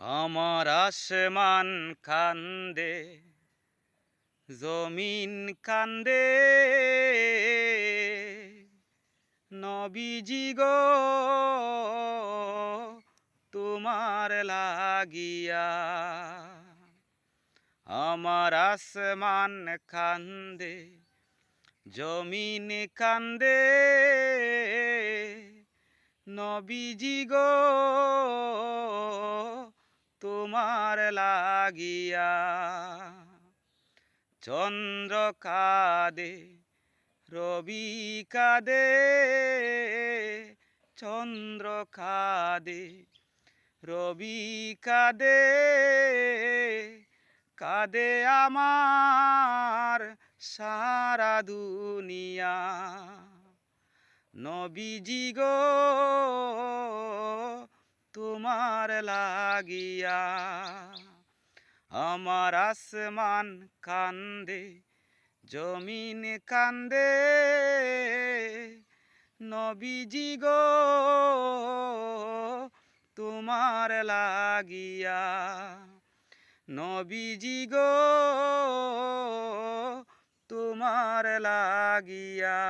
আমার আসমান কান্দে, জমিন কান্দে। নবীজি গো, তোমার লাগিয়া আমার আসমান কান্দে, জমিন কান্দে। নবীজি গো তোমার লাগিয়া। চন্দ্র কাদে, রবি কাদে, চন্দ্র কাদে, রবি কাদে কাদে আমার সারা দুনিয়া। নবীজি গো তোমার লাগিয়া। আমার আসমান কান্দে, জমিন কান্দে। নবীজি গো, তোমার লাগিয়া। নবীজি গো, তোমার লাগিয়া।